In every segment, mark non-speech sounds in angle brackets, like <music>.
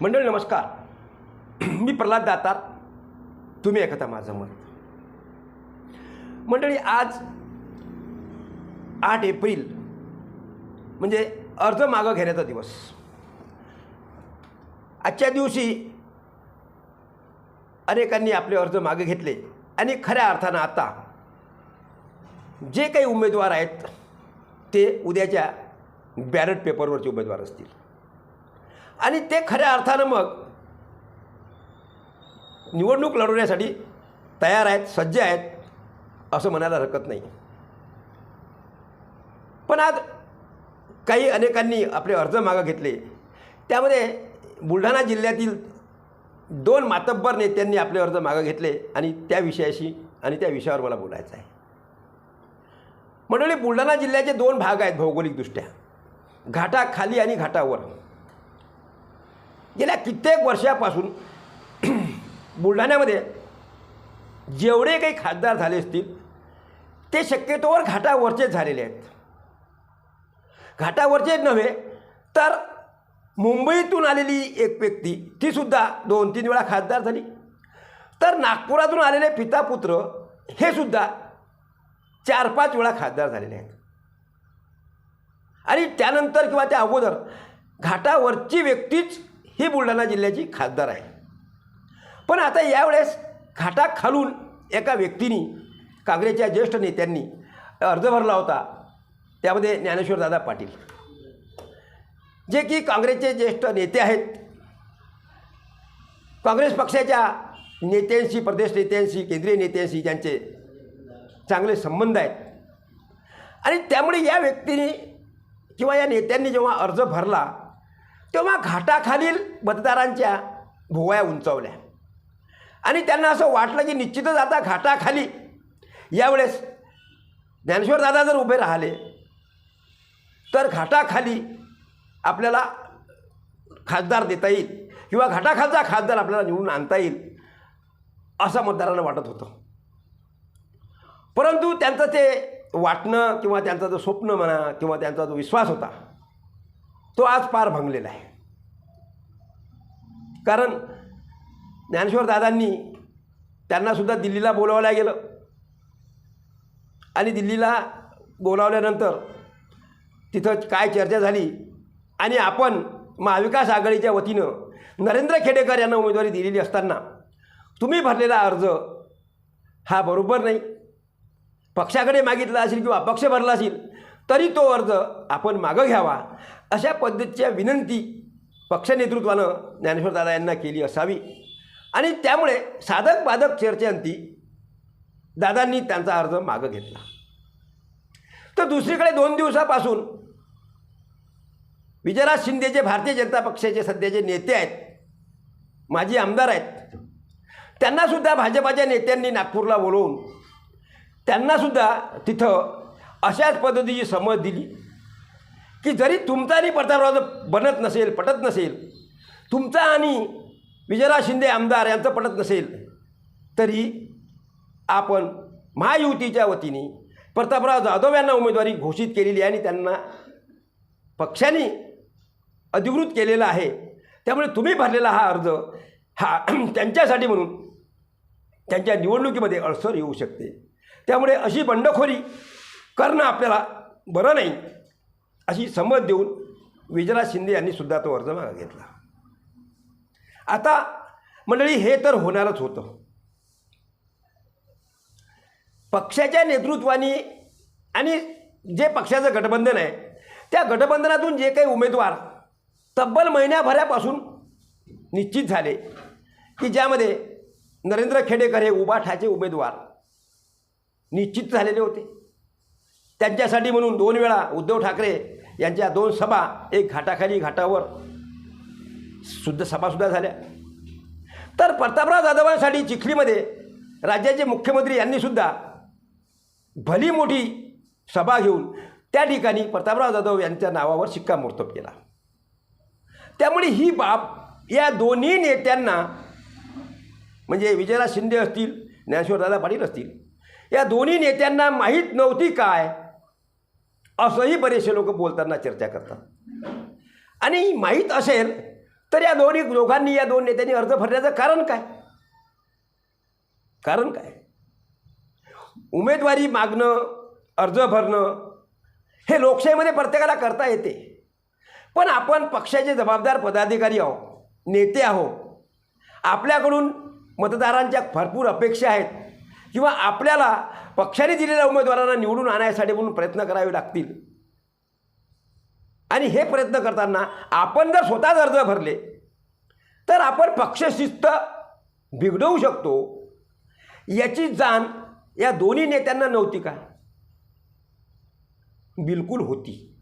मंडळी नमस्कार. मी प्रल्हाद दातार. तुम्ही ऐकता माझं मत. मंडळी आज आठ एप्रिल म्हणजे अर्ज मागं घेण्याचा दिवस. आजच्या दिवशी अनेकांनी आपले अर्ज मागे घेतले आणि खऱ्या अर्थानं आता जे काही उमेदवार आहेत ते उद्याच्या बॅलेट पेपरवरचे उमेदवार असतील. आणि ते खऱ्या अर्थानं मग निवडणूक लढवण्यासाठी तयार आहेत सज्ज आहेत असं म्हणायला हरकत नाही. पण आज काही अनेकांनी आपले अर्ज मागं घेतले. त्यामध्ये बुलढाणा जिल्ह्यातील दोन मातब्बर नेत्यांनी आपले अर्ज मागं घेतले आणि त्या विषयाशी आणि त्या विषयावर मला बोलायचं आहे. मंडळी बुलढाणा जिल्ह्याचे दोन भाग आहेत भौगोलिकदृष्ट्या. घाटाखाली आणि घाटावर गेल्या कित्येक वर्षापासून बुलढाण्यामध्ये जेवढे काही खासदार झाले असतील ते शक्यतोवर घाटावरचेच झालेले आहेत. घाटावरचेच नव्हे तर मुंबईतून आलेली एक व्यक्ती तीसुद्धा दोन तीन वेळा खासदार झाली. तर नागपुरातून आलेले पिता पुत्र हे सुद्धा चार पाच वेळा खासदार झालेले आहेत. आणि त्यानंतर किंवा त्या अगोदर घाटावरची व्यक्तीच ही बुलढाणा जिल्ह्याची खासदार आहे. पण आता यावेळेस घाटा खालून एका व्यक्तीने काँग्रेसच्या ज्येष्ठ नेत्यांनी अर्ज भरला होता. त्यामध्ये ज्ञानेश्वरदादा पाटील. जे की काँग्रेसचे ज्येष्ठ नेते आहेत. काँग्रेस पक्षाच्या नेत्यांशी प्रदेश नेत्यांशी केंद्रीय नेत्यांशी ज्यांचे चांगले संबंध आहेत. आणि त्यामुळे या व्यक्तीने किंवा या नेत्यांनी जेव्हा अर्ज भरला तेव्हा घाटाखालील मतदारांच्या भुवया उंचावल्या. आणि त्यांना असं वाटलं की निश्चितच आता घाटाखाली यावेळेस ज्ञानेश्वरदादा जर उभे राहिले तर घाटाखाली आपल्याला खासदार देता येईल किंवा घाटाखालचा खासदार आपल्याला निवडून आणता येईल असं मतदारांना वाटत होतं. परंतु त्यांचं ते वाटणं किंवा त्यांचा जो स्वप्न म्हणा किंवा त्यांचा जो विश्वास होता तो आज पार भंगलेला आहे. कारण ज्ञानेश्वर दादांनी त्यांनासुद्धा दिल्लीला बोलावल्या गेलं. आणि दिल्लीला बोलावल्यानंतर तिथं काय चर्चा झाली? आणि आपण महाविकास आघाडीच्या वतीनं नरेंद्र खेडेकर यांना उमेदवारी दिलेली असताना तुम्ही भरलेला अर्ज हा बरोबर नाही. पक्षाकडे मागितला असेल किंवा अपक्ष भरला असेल तरी तो अर्ज आपण मागं घ्यावा. अशा पद्धतीच्या विनंती पक्षनेतृत्वानं ज्ञानेश्वर दादा यांना केली असावी. आणि त्यामुळे साधक बाधक चर्चेअंती दादांनी त्यांचा अर्ज मागं घेतला. तर दुसरीकडे दोन दिवसापासून विजयराज शिंदे जे भारतीय जनता पक्षाचे सध्याचे नेते आहेत माजी आमदार आहेत त्यांनासुद्धा भाजपाच्या नेत्यांनी नागपूरला बोलवून त्यांनासुद्धा तिथं अशाच पद्धतीची समज दिली. की जरी तुमचा आणि प्रतापराव बनत नसेल पटत नसेल तुमचा आणि विजयराज शिंदे आमदार यांचं पटत नसेल तरी आपण महायुतीच्या वतीने प्रतापराव जाधव यांना उमेदवारी घोषित केलेली आहे आणि त्यांना पक्षाने अधिकृत केलेला आहे. त्यामुळे तुम्ही भरलेला हा अर्ज हा <clears throat> त्यांच्यासाठी म्हणून त्यांच्या निवडणुकीमध्ये अडसर येऊ शकते. त्यामुळे अशी बंडखोरी करणं आपल्याला बरं नाही. अशी समज देऊन विजयराज शिंदे यांनी सुद्धा तो अर्ज मागा घेतला. आता मंडळी हे तर होणारच होतं. पक्षाच्या नेतृत्वाने आणि जे पक्षाचं गठबंधन आहे त्या गठबंधनातून जे काही उमेदवार तब्बल महिन्याभरापासून निश्चित झाले की ज्यामध्ये नरेंद्र खेडेकर हे उबाठाचे उमेदवार निश्चित झालेले होते. त्यांच्यासाठी म्हणून दोन वेळा उद्धव ठाकरे यांच्या दोन सभा एक घाटाखाली घाटावर. सुद्धा सभासुद्धा झाल्या. तर प्रतापराव जाधवांसाठी चिखलीमध्ये राज्याचे मुख्यमंत्री यांनीसुद्धा भली मोठी सभा घेऊन त्या ठिकाणी प्रतापराव जाधव यांच्या नावावर शिक्कामोर्तब केला. त्यामुळे ही बाब या दोन्ही नेत्यांना म्हणजे विजयराज शिंदे असतील ज्ञानेश्वरदादा पाटील असतील या दोन्ही नेत्यांना माहीत नव्हती काय असंही बरेचसे लोक बोलताना चर्चा करतात. आणि माहीत असेल तर या दोन्ही दोघांनी या दोन नेत्यांनी अर्ज भरण्याचं कारण काय? कारण काय? उमेदवारी मागणं अर्ज भरणं हे लोकशाहीमध्ये प्रत्येकाला करता येते. पण आपण पक्षाचे जबाबदार पदाधिकारी आहोत नेते आहोत. आपल्याकडून मतदारांच्या भरपूर अपेक्षा आहेत. किंवा आपल्याला पक्षाने दिलेल्या उमेदवारांना निवडून आणायसाठी म्हणून प्रयत्न करावे लागतील. आणि हे प्रयत्न करताना आपण जर स्वतःच अर्ज भरले तर आपण पक्षशिस्त बिघडवू शकतो. याची जाण या दोन्ही नेत्यांना नव्हती का? बिलकुल होती.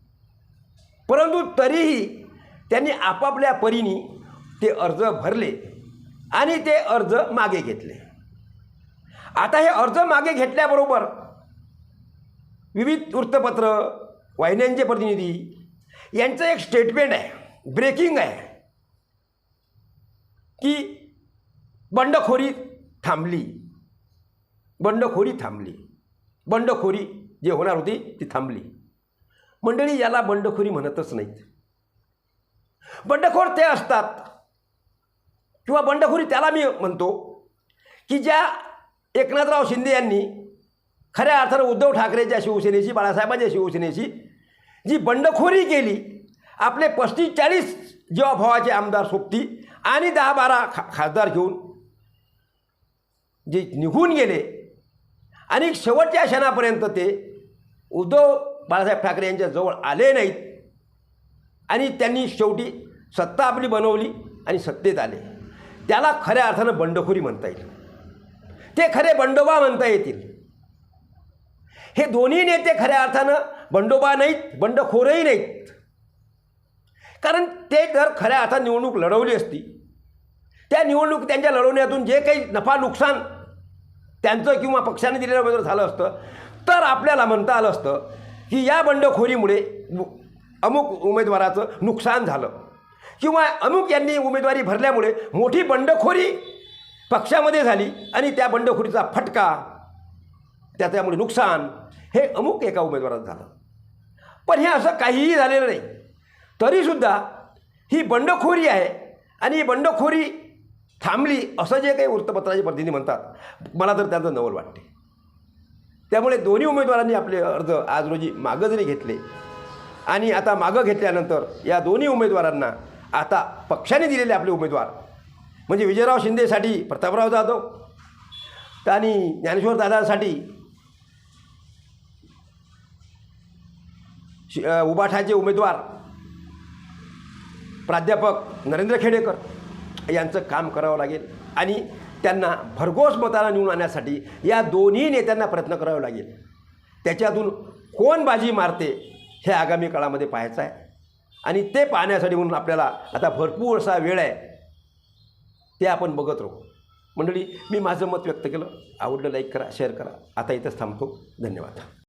परंतु तरीही त्यांनी आपापल्या परीने ते अर्ज भरले आणि ते अर्ज मागे घेतले. आता हे अर्ज मागे घेतल्याबरोबर विविध वृत्तपत्र वाहिन्यांचे प्रतिनिधी यांचं एक स्टेटमेंट आहे ब्रेकिंग आहे की बंडखोरी थांबली. बंडखोरी थांबली. बंडखोरी जे होणार होती ती थांबली. मंडळी याला बंडखोरी म्हणतच नाहीत. बंडखोर ते असतात. किंवा बंडखोरी त्याला मी म्हणतो की ज्या एकनाथराव शिंदे यांनी खऱ्या अर्थानं उद्धव ठाकरेच्या शिवसेनेची बाळासाहेबांच्या शिवसेनेची जी बंडखोरी केली आपले पस्तीस चाळीस जेव्हा भावाचे आमदार सोपती आणि दहा बारा खा खासदार घेऊन जे निघून गेले आणि शेवटच्या क्षणापर्यंत ते उद्धव बाळासाहेब ठाकरे यांच्या जवळ आले नाहीत आणि त्यांनी शेवटी सत्ता आपली बनवली आणि सत्तेत आले. त्याला खऱ्या अर्थानं बंडखोरी म्हणता येईल. ते खरे बंडोबा म्हणता येतील. हे दोन्ही नेते खऱ्या अर्थानं बंडोबा नाहीत बंडखोरही नाहीत. कारण ते जर खऱ्या अर्थानं निवडणूक लढवली असती त्या निवडणूक त्यांच्या लढवण्यातून जे काही नफा नुकसान त्यांचं किंवा पक्षाने दिलेलं उमेदवार झालं असतं तर आपल्याला म्हणता आलं असतं की या बंडखोरीमुळे अमुक उमेदवाराचं नुकसान झालं. किंवा अमुक यांनी उमेदवारी भरल्यामुळे मोठी बंडखोरी पक्षामध्ये झाली आणि त्या बंडखोरीचा फटका त्याच्यामुळे नुकसान हे अमुक एका उमेदवारात झालं. पण हे असं काहीही झालेलं नाही. तरीसुद्धा ही बंडखोरी आहे आणि ही बंडखोरी थांबली असं जे काही वृत्तपत्राचे प्रतिनिधी म्हणतात मला तर त्यांचं नवल वाटते. त्यामुळे दोन्ही उमेदवारांनी आपले अर्ज आज रोजी मागं जरी घेतले आणि आता मागं घेतल्यानंतर या दोन्ही उमेदवारांना आता पक्षाने दिलेले आपले उमेदवार म्हणजे विजयराव शिंदेसाठी प्रतापराव जाधव आणि ज्ञानेश्वर दादासाठी शि- उबाठाचे उमेदवार प्राध्यापक नरेंद्र खेडेकर यांचं काम करावं लागेल आणि त्यांना भरघोस मताला निवडून आणण्यासाठी या दोन्ही नेत्यांना प्रयत्न करावे लागेल. त्याच्यातून कोण बाजी मारते हे आगामी काळामध्ये पाहायचं आहे. आणि ते पाहण्यासाठी म्हणून आपल्याला आता भरपूर असा वेळ आहे. ते आपण बघत राहू. मंडळी मी माझं मत व्यक्त केलं. आवडलं लाईक करा शेअर करा. आता इथंच थांबतो. धन्यवाद.